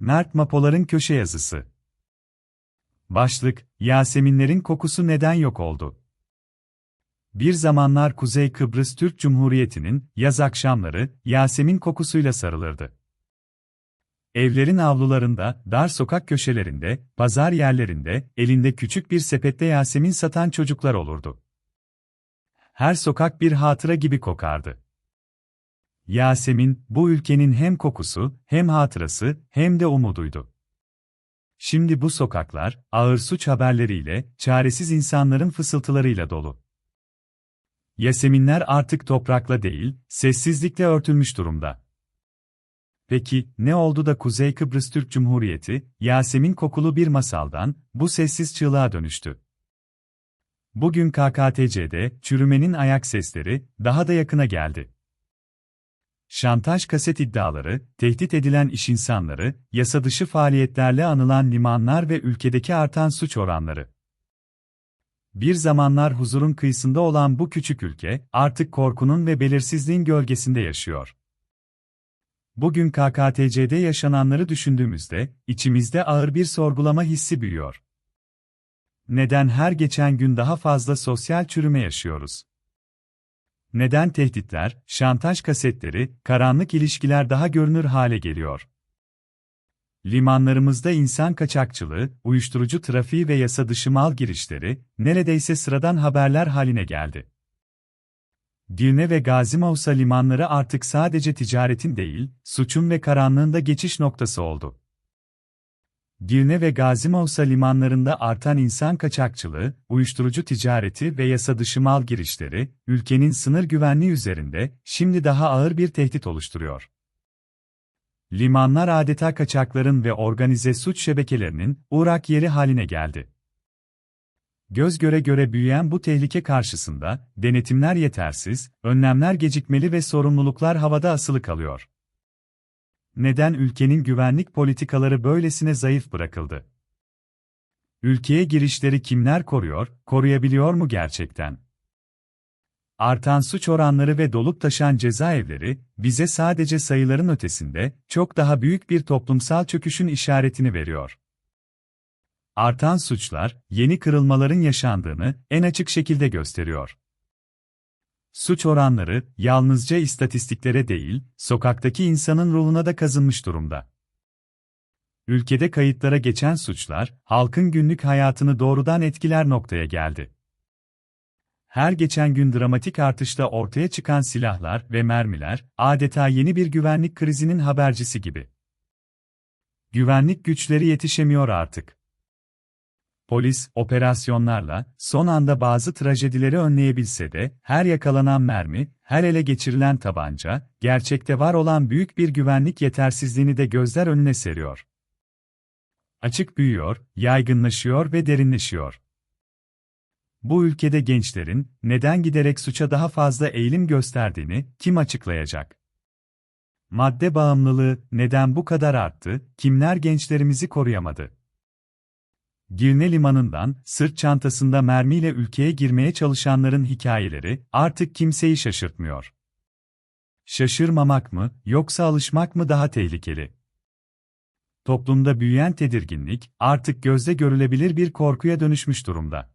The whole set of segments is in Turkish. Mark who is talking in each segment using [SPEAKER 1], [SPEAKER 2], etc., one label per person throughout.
[SPEAKER 1] Mert Mapolar'ın köşe yazısı. Başlık, Yaseminlerin kokusu neden yok oldu? Bir zamanlar Kuzey Kıbrıs Türk Cumhuriyeti'nin yaz akşamları Yasemin kokusuyla sarılırdı. Evlerin avlularında, dar sokak köşelerinde, pazar yerlerinde, elinde küçük bir sepette Yasemin satan çocuklar olurdu. Her sokak bir hatıra gibi kokardı. Yasemin, bu ülkenin hem kokusu, hem hatırası, hem de umuduydu. Şimdi bu sokaklar, ağır suç haberleriyle, çaresiz insanların fısıltılarıyla dolu. Yaseminler artık toprakla değil, sessizlikle örtülmüş durumda. Peki, ne oldu da Kuzey Kıbrıs Türk Cumhuriyeti, Yasemin kokulu bir masaldan, bu sessiz çığlığa dönüştü? Bugün KKTC'de, çürümenin ayak sesleri, daha da yakına geldi. Şantaj kaset iddiaları, tehdit edilen iş insanları, yasa dışı faaliyetlerle anılan limanlar ve ülkedeki artan suç oranları. Bir zamanlar huzurun kıyısında olan bu küçük ülke, artık korkunun ve belirsizliğin gölgesinde yaşıyor. Bugün KKTC'de yaşananları düşündüğümüzde, içimizde ağır bir sorgulama hissi büyüyor. Neden her geçen gün daha fazla sosyal çürüme yaşıyoruz? Neden tehditler, şantaj kasetleri, karanlık ilişkiler daha görünür hale geliyor? Limanlarımızda insan kaçakçılığı, uyuşturucu trafiği ve yasa dışı mal girişleri, neredeyse sıradan haberler haline geldi. Girne ve Gazi Mausa limanları artık sadece ticaretin değil, suçun ve karanlığın da geçiş noktası oldu. Girne ve Gazi limanlarında artan insan kaçakçılığı, uyuşturucu ticareti ve yasa dışı mal girişleri, ülkenin sınır güvenliği üzerinde şimdi daha ağır bir tehdit oluşturuyor. Limanlar adeta kaçakların ve organize suç şebekelerinin uğrak yeri haline geldi. Göz göre göre büyüyen bu tehlike karşısında, denetimler yetersiz, önlemler gecikmeli ve sorumluluklar havada asılı kalıyor. Neden ülkenin güvenlik politikaları böylesine zayıf bırakıldı? Ülkeye girişleri kimler koruyor, koruyabiliyor mu gerçekten? Artan suç oranları ve dolup taşan cezaevleri, bize sadece sayıların ötesinde, çok daha büyük bir toplumsal çöküşün işaretini veriyor. Artan suçlar, yeni kırılmaların yaşandığını en açık şekilde gösteriyor. Suç oranları, yalnızca istatistiklere değil, sokaktaki insanın ruhuna da kazınmış durumda. Ülkede kayıtlara geçen suçlar, halkın günlük hayatını doğrudan etkiler noktaya geldi. Her geçen gün dramatik artışla ortaya çıkan silahlar ve mermiler, adeta yeni bir güvenlik krizinin habercisi gibi. Güvenlik güçleri yetişemiyor artık. Polis, operasyonlarla, son anda bazı trajedileri önleyebilse de, her yakalanan mermi, her ele geçirilen tabanca, gerçekte var olan büyük bir güvenlik yetersizliğini de gözler önüne seriyor. Açık büyüyor, yaygınlaşıyor ve derinleşiyor. Bu ülkede gençlerin, neden giderek suça daha fazla eğilim gösterdiğini, kim açıklayacak? Madde bağımlılığı, neden bu kadar arttı, kimler gençlerimizi koruyamadı? Girne limanından, sırt çantasında mermiyle ülkeye girmeye çalışanların hikayeleri, artık kimseyi şaşırtmıyor. Şaşırmamak mı, yoksa alışmak mı daha tehlikeli? Toplumda büyüyen tedirginlik, artık gözle görülebilir bir korkuya dönüşmüş durumda.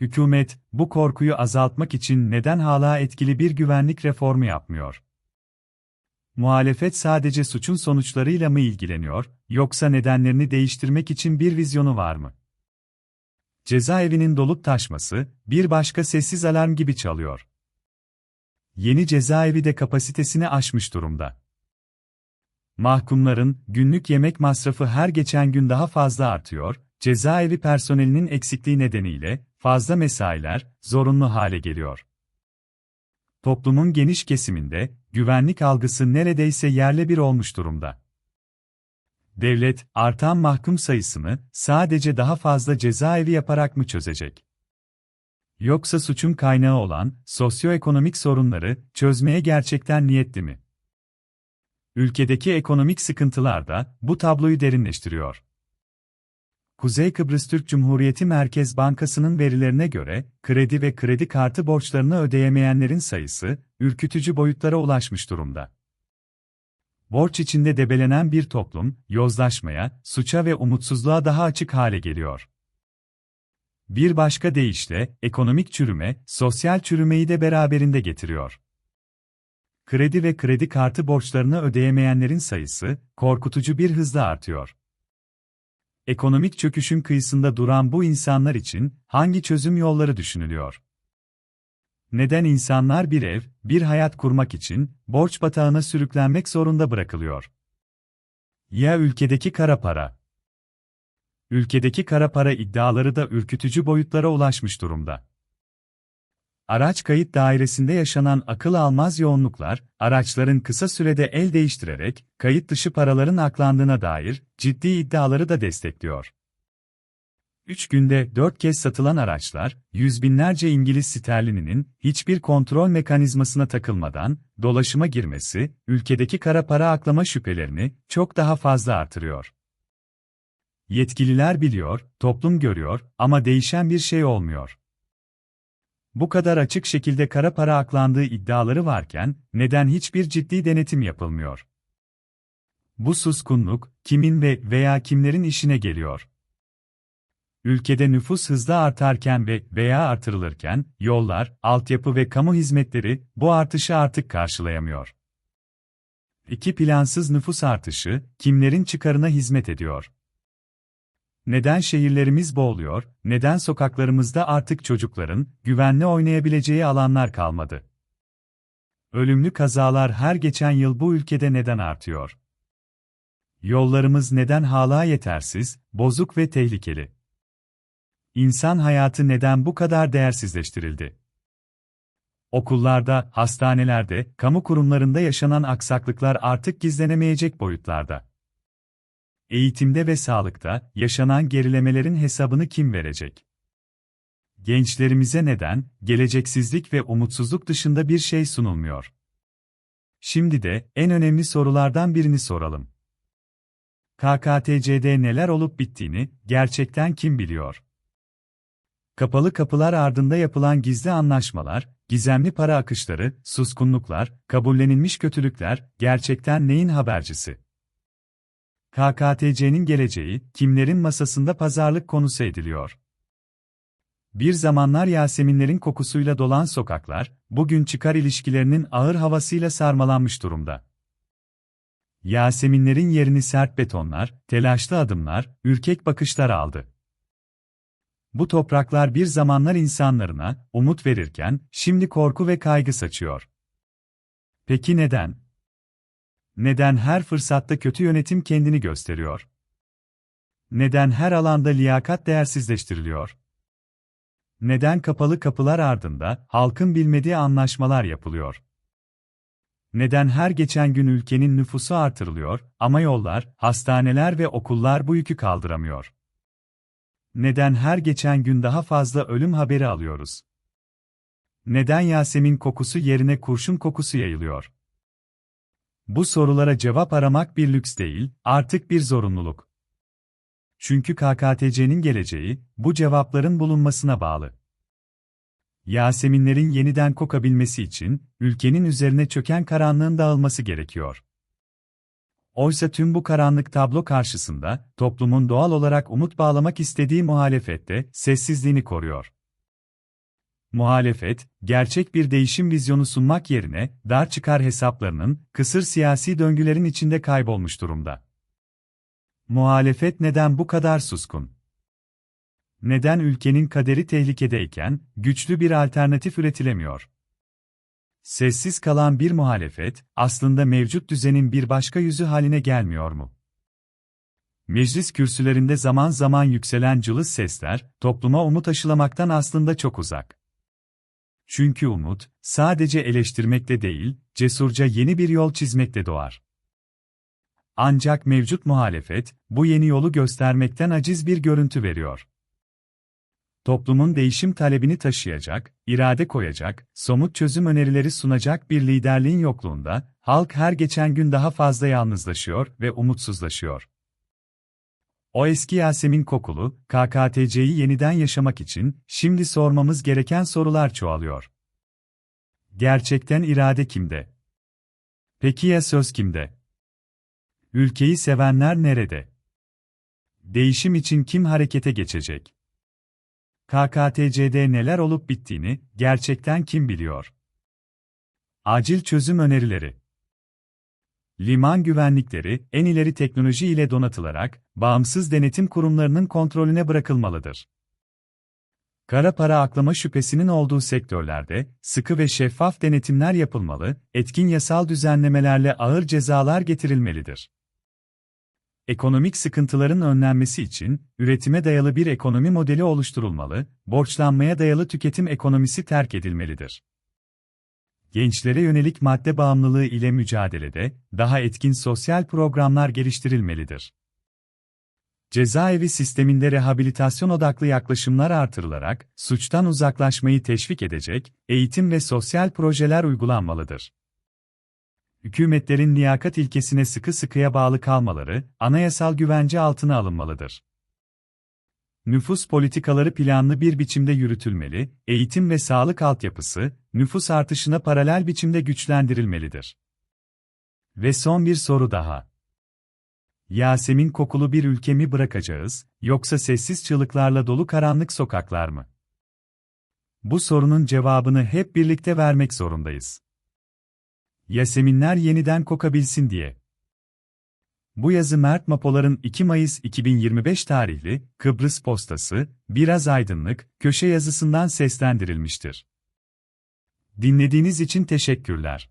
[SPEAKER 1] Hükümet, bu korkuyu azaltmak için neden hala etkili bir güvenlik reformu yapmıyor? Muhalefet sadece suçun sonuçlarıyla mı ilgileniyor, yoksa nedenlerini değiştirmek için bir vizyonu var mı? Cezaevinin dolup taşması, bir başka sessiz alarm gibi çalıyor. Yeni cezaevi de kapasitesini aşmış durumda. Mahkumların günlük yemek masrafı her geçen gün daha fazla artıyor, cezaevi personelinin eksikliği nedeniyle fazla mesailer zorunlu hale geliyor. Toplumun geniş kesiminde güvenlik algısı neredeyse yerle bir olmuş durumda. Devlet, artan mahkum sayısını sadece daha fazla cezaevi yaparak mı çözecek? Yoksa suçun kaynağı olan sosyoekonomik sorunları çözmeye gerçekten niyetli mi? Ülkedeki ekonomik sıkıntılar da bu tabloyu derinleştiriyor. Kuzey Kıbrıs Türk Cumhuriyeti Merkez Bankası'nın verilerine göre, kredi ve kredi kartı borçlarını ödeyemeyenlerin sayısı, ürkütücü boyutlara ulaşmış durumda. borç içinde debelenen bir toplum, yozlaşmaya, suça ve umutsuzluğa daha açık hale geliyor. Bir başka deyişle, ekonomik çürüme, sosyal çürümeyi de beraberinde getiriyor. Kredi ve kredi kartı borçlarını ödeyemeyenlerin sayısı, korkutucu bir hızla artıyor. Ekonomik çöküşün kıyısında duran bu insanlar için hangi çözüm yolları düşünülüyor? Neden insanlar bir ev, bir hayat kurmak için borç batağına sürüklenmek zorunda bırakılıyor? Ya ülkedeki kara para? Ülkedeki kara para iddiaları da ürkütücü boyutlara ulaşmış durumda. Araç kayıt dairesinde yaşanan akıl almaz yoğunluklar, araçların kısa sürede el değiştirerek kayıt dışı paraların aklandığına dair ciddi iddiaları da destekliyor. 3 günde 4 kez satılan araçlar, yüz binlerce İngiliz sterlininin hiçbir kontrol mekanizmasına takılmadan dolaşıma girmesi, ülkedeki kara para aklama şüphelerini çok daha fazla artırıyor. Yetkililer biliyor, toplum görüyor ama değişen bir şey olmuyor. Bu kadar açık şekilde kara para aklandığı iddiaları varken neden hiçbir ciddi denetim yapılmıyor? Bu suskunluk kimin ve veya kimlerin işine geliyor? Ülkede nüfus hızla artarken ve veya artırılırken yollar, altyapı ve kamu hizmetleri bu artışı artık karşılayamıyor. İki plansız nüfus artışı kimlerin çıkarına hizmet ediyor? Neden şehirlerimiz boğuluyor, neden sokaklarımızda artık çocukların güvenli oynayabileceği alanlar kalmadı? Ölümlü kazalar her geçen yıl bu ülkede neden artıyor? Yollarımız neden hala yetersiz, bozuk ve tehlikeli? İnsan hayatı neden bu kadar değersizleştirildi? Okullarda, hastanelerde, kamu kurumlarında yaşanan aksaklıklar artık gizlenemeyecek boyutlarda. Eğitimde ve sağlıkta yaşanan gerilemelerin hesabını kim verecek? Gençlerimize neden geleceksizlik ve umutsuzluk dışında bir şey sunulmuyor? Şimdi de en önemli sorulardan birini soralım. KKTC'de neler olup bittiğini gerçekten kim biliyor? Kapalı kapılar ardında yapılan gizli anlaşmalar, gizemli para akışları, suskunluklar, kabullenilmiş kötülükler gerçekten neyin habercisi? KKTC'nin geleceği, kimlerin masasında pazarlık konusu ediliyor. Bir zamanlar Yaseminlerin kokusuyla dolan sokaklar, bugün çıkar ilişkilerinin ağır havasıyla sarmalanmış durumda. Yaseminlerin yerini sert betonlar, telaşlı adımlar, ürkek bakışlar aldı. Bu topraklar bir zamanlar insanlarına umut verirken, şimdi korku ve kaygı saçıyor. Peki neden? Neden her fırsatta kötü yönetim kendini gösteriyor? Neden her alanda liyakat değersizleştiriliyor? Neden kapalı kapılar ardında halkın bilmediği anlaşmalar yapılıyor? Neden her geçen gün ülkenin nüfusu artırılıyor ama yollar, hastaneler ve okullar bu yükü kaldıramıyor? Neden her geçen gün daha fazla ölüm haberi alıyoruz? Neden Yasemin kokusu yerine kurşun kokusu yayılıyor? Bu sorulara cevap aramak bir lüks değil, artık bir zorunluluk. Çünkü KKTC'nin geleceği, bu cevapların bulunmasına bağlı. Yaseminlerin yeniden kokabilmesi için, ülkenin üzerine çöken karanlığın dağılması gerekiyor. Oysa tüm bu karanlık tablo karşısında, toplumun doğal olarak umut bağlamak istediği muhalefette, sessizliğini koruyor. Muhalefet, gerçek bir değişim vizyonu sunmak yerine, dar çıkar hesaplarının, kısır siyasi döngülerin içinde kaybolmuş durumda. Muhalefet neden bu kadar suskun? Neden ülkenin kaderi tehlikedeyken, güçlü bir alternatif üretilemiyor? Sessiz kalan bir muhalefet, aslında mevcut düzenin bir başka yüzü haline gelmiyor mu? Meclis kürsülerinde zaman zaman yükselen cılız sesler, topluma umut aşılamaktan aslında çok uzak. Çünkü umut, sadece eleştirmekle değil, cesurca yeni bir yol çizmekle doğar. Ancak mevcut muhalefet, bu yeni yolu göstermekten aciz bir görüntü veriyor. Toplumun değişim talebini taşıyacak, irade koyacak, somut çözüm önerileri sunacak bir liderliğin yokluğunda, halk her geçen gün daha fazla yalnızlaşıyor ve umutsuzlaşıyor. O eski Yasemin kokulu, KKTC'yi yeniden yaşamak için, şimdi sormamız gereken sorular çoğalıyor. Gerçekten irade kimde? Peki ya söz kimde? Ülkeyi sevenler nerede? Değişim için kim harekete geçecek? KKTC'de neler olup bittiğini gerçekten kim biliyor? Acil çözüm önerileri. Liman güvenlikleri en ileri teknoloji ile donatılarak bağımsız denetim kurumlarının kontrolüne bırakılmalıdır. Kara para aklama şüphesinin olduğu sektörlerde sıkı ve şeffaf denetimler yapılmalı, etkin yasal düzenlemelerle ağır cezalar getirilmelidir. Ekonomik sıkıntıların önlenmesi için üretime dayalı bir ekonomi modeli oluşturulmalı, borçlanmaya dayalı tüketim ekonomisi terk edilmelidir. Gençlere yönelik madde bağımlılığı ile mücadelede daha etkin sosyal programlar geliştirilmelidir. Cezaevi sisteminde rehabilitasyon odaklı yaklaşımlar artırılarak suçtan uzaklaşmayı teşvik edecek eğitim ve sosyal projeler uygulanmalıdır. Hükümetlerin liyakat ilkesine sıkı sıkıya bağlı kalmaları anayasal güvence altına alınmalıdır. Nüfus politikaları planlı bir biçimde yürütülmeli, eğitim ve sağlık altyapısı, nüfus artışına paralel biçimde güçlendirilmelidir. Ve son bir soru daha. Yasemin kokulu bir ülke mi bırakacağız, yoksa sessiz çığlıklarla dolu karanlık sokaklar mı? Bu sorunun cevabını hep birlikte vermek zorundayız. Yaseminler yeniden kokabilsin diye. Bu yazı Mert Mapolar'ın 2 Mayıs 2025 tarihli Kıbrıs Postası, Biraz Aydınlık, köşe yazısından seslendirilmiştir. Dinlediğiniz için teşekkürler.